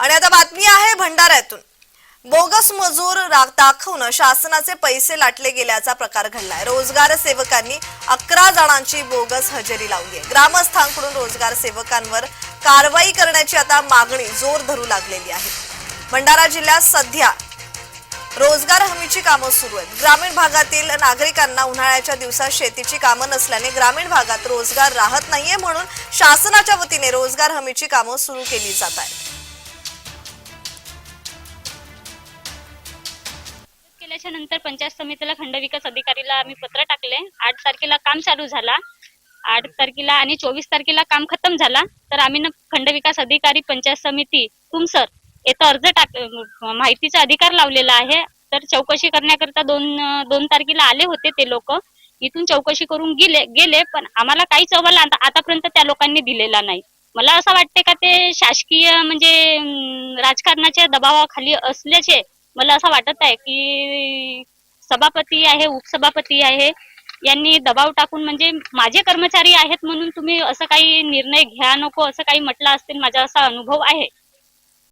आणि आता बातमी आहे भंडाऱ्यातून. बोगस मजूर दाखवून शासनाचे पैसे लाटले गेल्याचा प्रकार घडलाय. रोजगार सेवकांनी अकरा जणांची बोगस हजेरी लावली आहे. ग्रामस्थांकडून रोजगार सेवकांवर कारवाई करण्याची आता मागणी जोर धरू लागलेली आहे. भंडारा जिल्ह्यात सध्या रोजगार हमीची कामं सुरू आहेत. ग्रामीण भागातील नागरिकांना उन्हाळ्याच्या दिवसात शेतीची कामं नसल्याने ग्रामीण भागात रोजगार राहत नाहीये म्हणून शासनाच्या वतीने रोजगार हमीची कामं सुरू केली जात आहेत. केल्याच्यानंतर पंचायत समितीला खंडविकास अधिकारीला आम्ही पत्र टाकले. आठ तारखेला काम चालू झाला. आठ तारखेला आणि चोवीस तारखेला काम खतम झाला. तर आम्ही ना खंडविकास अधिकारी पंचायत समिती तुमसर येथे अर्ज टाक माहितीचा अधिकार लावलेला आहे. तर चौकशी करण्याकरता दोन दोन तारखेला आले होते ते लोक. इथून चौकशी करून गेले गेले पण आम्हाला काहीच अहवाल आतापर्यंत त्या लोकांनी दिलेला नाही. मला असं वाटते का ते शासकीय म्हणजे राजकारणाच्या दबावाखाली असल्याचे मला असं वाटत आहे की सभापती आहे उपसभापती आहे यांनी दबाव टाकून म्हणजे माझे कर्मचारी आहेत म्हणून तुम्ही असं काही निर्णय घ्या नको असं काही म्हटलं असतील माझा असा अनुभव आहे.